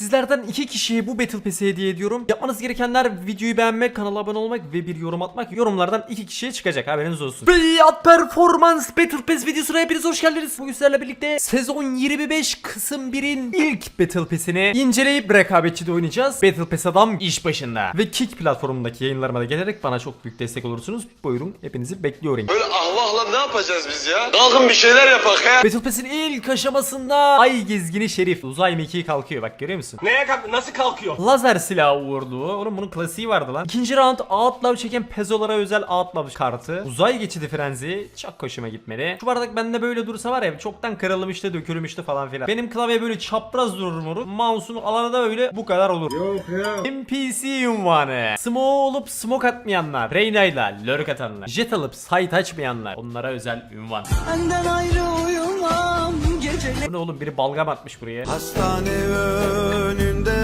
Sizlerden iki kişiye bu Battle Pass'i hediye ediyorum. Yapmanız gerekenler videoyu beğenmek, kanala abone olmak ve bir yorum atmak. Yorumlardan iki kişiye çıkacak haberiniz olsun. Fiyat Performance Battle Pass videosuna hepiniz hoş geldiniz. Bugün sizlerle birlikte sezon 25 kısım 1'in ilk Battle Pass'ini inceleyip rekabetçide oynayacağız. Battle Pass adam iş başında. Ve Kick platformundaki yayınlarıma da gelerek bana çok büyük destek olursunuz. Buyurun hepinizi bekliyorum. Böyle ahvahla ne yapacağız biz ya? Kalkın bir şeyler yapak he. Battle Pass'in ilk aşamasında Ay Gezgini Şerif uzay mekiği kalkıyor bak görüyor musun? Neye kalk nasıl kalkıyor? Lazer silahı vurdu. Oğlum bunun klasiği vardı lan. İkinci round Outlaw çeken Pezolara özel Outlaw kartı. Uzay geçidi frenzi. Çok hoşuma gitmedi. Şu bardak bende böyle dursa var ya çoktan kırılmıştı dökülmüştü falan filan. Benim klavye böyle çapraz durur moruk. Mouse'un alanı da öyle bu kadar olur. Yok ya. NPC unvanı. Smoke olup smoke atmayanlar. Reyna'yla lurk atanlar. Jet alıp site açmayanlar. Onlara özel ünvan. Senden ayrı uyumam Bu ne oğlum biri balgam atmış buraya. Hastane önünde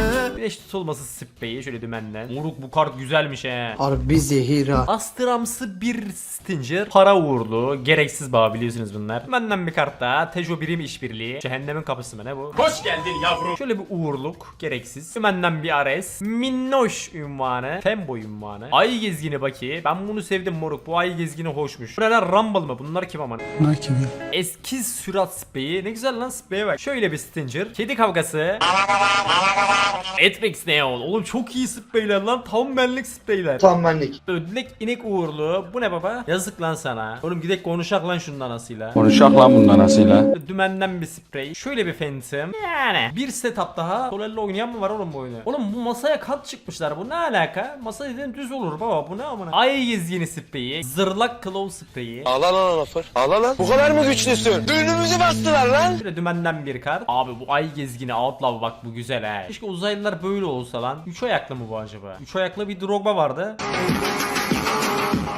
Güneş tutulması spreyi şöyle dümenden. Moruk bu kart güzelmiş he. Harbi zehira Astramsı bir Stinger para uğurlu gereksiz bağ biliyorsunuz bunlar. Benden bir kart daha Tejo birim işbirliği cehennemin kapısı mı ne bu? Hoş geldin yavrum. Şöyle bir uğurluk gereksiz. Benden bir Ares. Minnoş ünvanı. Femboy ünvanı. Ay gezgini baki. Ben bunu sevdim moruk. Bu ay gezgini hoşmuş. Bu neler Rumble mı? Bunlar kim aman? Bunlar kim ya? Eski sürat spreyi. Ne güzel lan spreye bak. Şöyle bir Stinger. Kedi kavgası. Matrix Neon. Oğlum çok iyi spreyler lan. Tam benlik spreyler. Tam benlik. Ödlek inek uğurlu. Bu ne baba? Yazık lan sana. Oğlum gidek konuşak lan şunun anasıyla. Konuşak lan bundan nasıyla. Dümenden bir sprey. Şöyle bir Phantom. Yani. Bir setup daha. Sol elle oynayan mı var oğlum bu oyunu? Oğlum bu masaya kat çıkmışlar. Bu ne alaka? Masa dediğin düz olur baba. Bu ne amına? Ay gezgini spreyi. Zırlak Claw spreyi. Ağla lan Anafır. Ağla lan. Bu kadar mı güçlüsün? Düğünümüzü bastılar lan. Şöyle dümenden bir kart. Abi bu ay gezgini Outlaw bak bu güzel he. Keşke uzaylılar böyle olsa lan. Üç ayaklı mı bu acaba? Üç ayaklı bir Drogba vardı.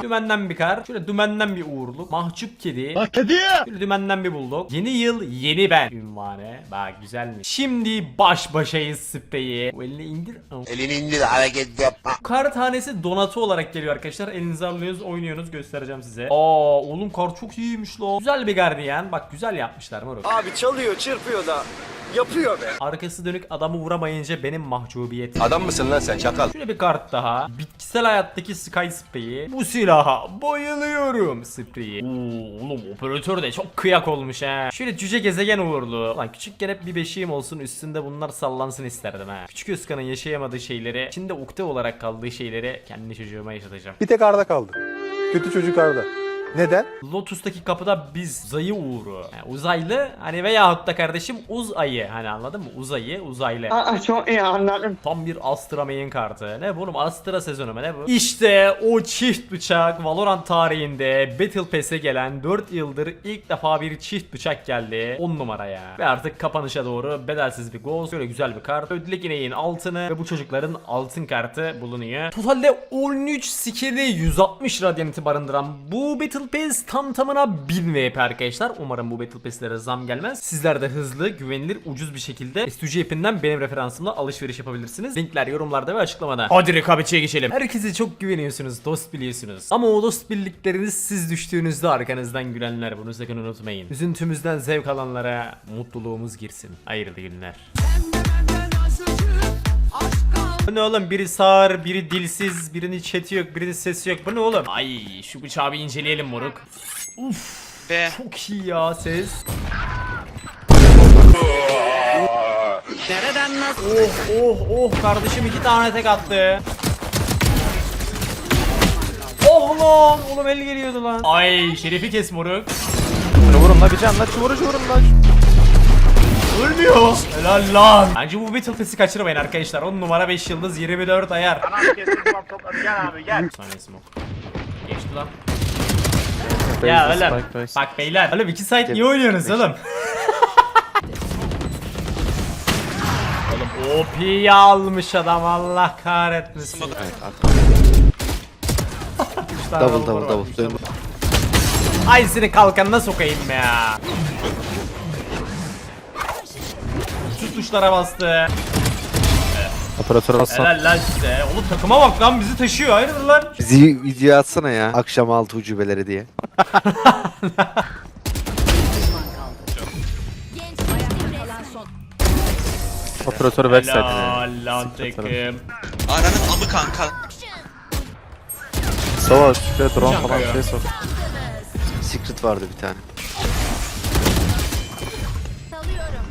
Dümenden bir kar. Şöyle dümenden bir uğurluk. Mahcup kedi. Bak kedi. Şöyle dümenden bir bulduk. Yeni yıl yeni ben. Ünvanı. Bak güzelmiş. Şimdi baş başayız spreyi. Bu elini indir. Elini indir hareket yapma. Kar tanesi donatı olarak geliyor arkadaşlar. Elinize alıyorsunuz, oynuyorsunuz. Göstereceğim size. Aa oğlum kar çok iyiymiş lan. Güzel bir gardiyan. Bak güzel yapmışlar moruk. Abi çalıyor çırpıyor da yapıyor be. Arkası dönük adamı vuramayınca benim mahcubiyet. Adam mısın lan sen çakal? Şöyle bir kart daha. Bitkisel hayattaki Sky Spray'i. Bu silaha bayılıyorum spreyi. Oo, oğlum operatör de çok kıyak olmuş ha. Şöyle cüce gezegen uğurlu. Lan küçükken hep bir beşiğim olsun üstünde bunlar sallansın isterdim ha. Küçük Özkan'ın yaşayamadığı şeyleri, içinde ukde olarak kaldığı şeyleri kendi çocuğuma yaşatacağım. Bir tek Arda kaldı. Kötü çocuk Arda. Neden? Lotus'taki kapıda biz zayı uğru. Yani uzaylı hani veyahut da kardeşim uz ayı. Hani anladın mı? Uzayı, uzaylı. Aa, çok iyi anladım. Tam bir Astra main kartı. Ne bu oğlum Astra sezonu mu ne bu? İşte o çift bıçak Valorant tarihinde Battle Pass'e gelen 4 yıldır ilk defa bir çift bıçak geldi. 10 numaraya. Ve artık kapanışa doğru bedelsiz bir gol. Şöyle güzel bir kart. Ödülek ineğin altını ve bu çocukların altın kartı bulunuyor. Totalde 13 skill'i 160 radyaniti barındıran bu Battle Pass tam tamına 1000 VP arkadaşlar. Umarım bu Battle Pass'lere zam gelmez. Sizler de hızlı, güvenilir, ucuz bir şekilde STG app'inden benim referansımla alışveriş yapabilirsiniz. Linkler yorumlarda ve açıklamada. Hadi rekabetçiye geçelim. Herkese çok güveniyorsunuz, dost biliyorsunuz. Ama o dost birlikleriniz siz düştüğünüzde arkanızdan gülenler. Bunu sakın unutmayın. Üzüntümüzden zevk alanlara mutluluğumuz girsin. Hayırlı günler. Bu ne oğlum biri sağır, biri dilsiz, birinin chat'i yok, birinin sesi yok. Bu ne oğlum? Ay şu bıçağı bir inceleyelim moruk. Uf. Be. Çok iyi ya ses. Nereden nasıl? Oh oh oh kardeşim iki tane tek attı. Oh lan oğlum el geliyordu lan. Ay şerifi kes moruk. Vurun la bir can la çuvuru vurun la. Ölmüyor. Helal lan. Bence bu Battle Pass'i kaçırmayın arkadaşlar. 10 numara 5 yıldız 24 ayar. Gel abi gel. Saniye smoke. Geçti lan. Ya oğlum bak beyler oğlum iki side niye oynuyorsunuz oğlum? oğlum OP'yi almış adam Allah kahretmesin. Tane Double double double. Ay seni kalkanına sokayım ya. Tuşlara bastı. Operatör bassan. Helal lan size. Oğlum takıma bak lan bizi taşıyor. Hayırdır lan? Bizi videoya atsana ya. Akşam altı ucubeleri diye. Operatörü backside. Helal lan takım. Ananın amı kanka. Savaş şuraya drone Hocam falan ya. şey sok. Secret vardı bir tane.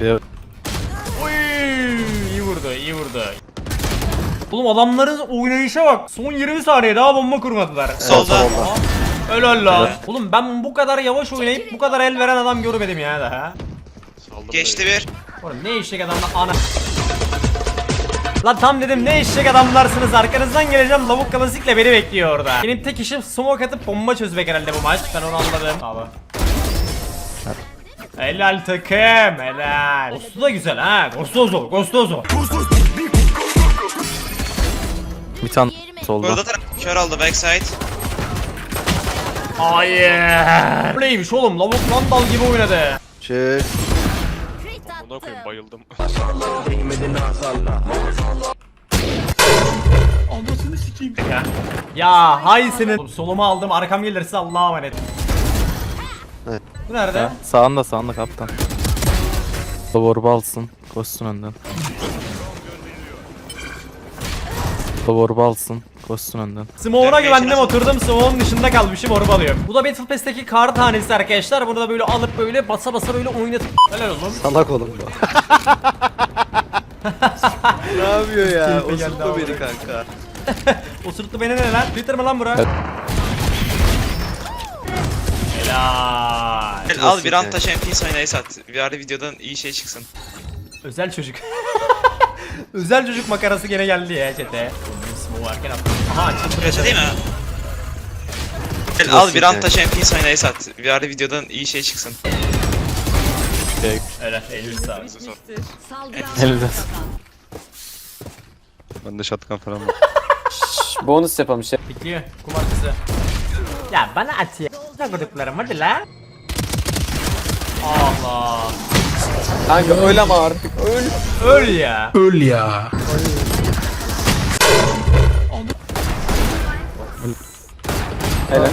Bir iyi vurdu, iyi vurdu. Oğlum adamların oynayışa bak. Son 20 saniye daha bomba kurmadılar. Solda. Helal lan. Oğlum ben bu kadar yavaş oynayıp bu kadar el veren adam görmedim ya daha. Geçti bir. Oğlum ne eşek adamlar ana. Lan tam dedim ne eşek adamlarsınız arkanızdan geleceğim lavuk klasikle beni bekliyor orada. Benim tek işim smoke atıp bomba çözmek herhalde bu maç ben onu anladım. Abi. Helal takım helal. Ghost'u da güzel ha. Ghostozo Ghostozo. bir tane solda. Burada taraf. Kör aldı backside. Hayır. Bu neymiş oğlum lavuk landal gibi oynadı. Çık. Buna koyayım bayıldım. Ya, ya hay senin. Oğlum, Solumu aldım arkam gelirse Allah'a emanet. Evet. Bu nerede? Ha, Sağında sağında kaptan. Lovorbu alsın. Koşsun önden. Lovorbu alsın. Koşsun önden. Smoke'una güvendim oturdum Smoke'un dışında kalmışım orba alıyorum. Bu da Battle Pass'teki kar tanesi arkadaşlar. Bunu da böyle alıp böyle basa basa böyle oynatıp Helal oğlum. Salak oğlum bu. ne yapıyor ya? Abi. beni kanka. Osurttu beni ne lan? Twitter mi lan bura? Evet. Helal. Al bir anta Champions oynayı sat. Bir ara videodan iyi şey çıksın. Özel çocuk. Özel çocuk makarası gene geldi ya çete. Smoke varken attım. Aha çıktı Kötü değil mi? Al bir anta yani. Champions oynayı sat. Bir ara videodan iyi şey çıksın. Helal elini sağ. Elinde. Bende şatkan falan var. Bonus yapalım şey. Bekliyor. Kumar kızı. Ya bana at ya. Ne koduklarım hadi lan. Allah. Kanka öyle ama artık öl. Öl ya. Öl ya. Helal.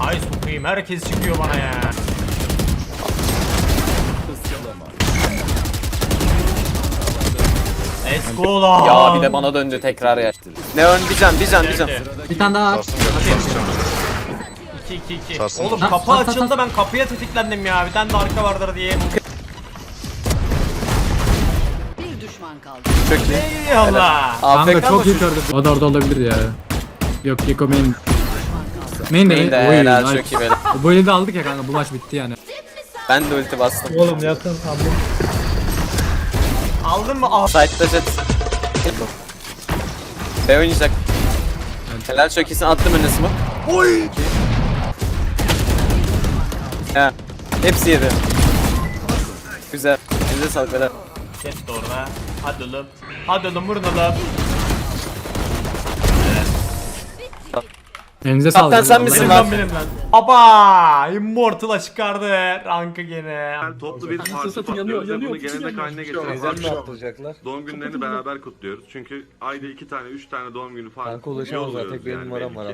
Ay sokayım herkes çıkıyor bana ya. Let's go lan. Ya bir de bana döndü tekrar ya. Ne ön can bir can bir tane daha. 2 2 2. Sarsın. Oğlum kapı sar, açıldı sar. ben kapıya tetiklendim ya. Bir tane de arka vardır diye. Bir düşman kaldı. Çok iyi. Eyvallah. AFK Kanka çok iyi gördüm. O da orada olabilir ya. Yok Gecko main. Main de Main de Oy, helal nice. çok iyi böyle. Bu eli de aldık ya kanka bu maç bitti yani. Ben de ulti bastım. Aldın mı? Ah. Side'da jet. B oynayacak. Helal çok iyisin attım önüne smoke. Oy. Hepsi yedi. Güzel. Elinize sağlık beyler. Ses de orada. Hadi oğlum. Hadi oğlum vurun oğlum. Elinize sağlık. Kaptan sen misin Benim lan? lan benim lan. Aba! Immortal'a çıkardı rankı gene. Toplu bir parti topluyoruz ve bunu gelenek haline getiriyoruz. Doğum günlerini beraber kutluyoruz. Çünkü ayda iki tane, üç tane doğum günü farklı. Kanka ulaşamaz artık benim numaram var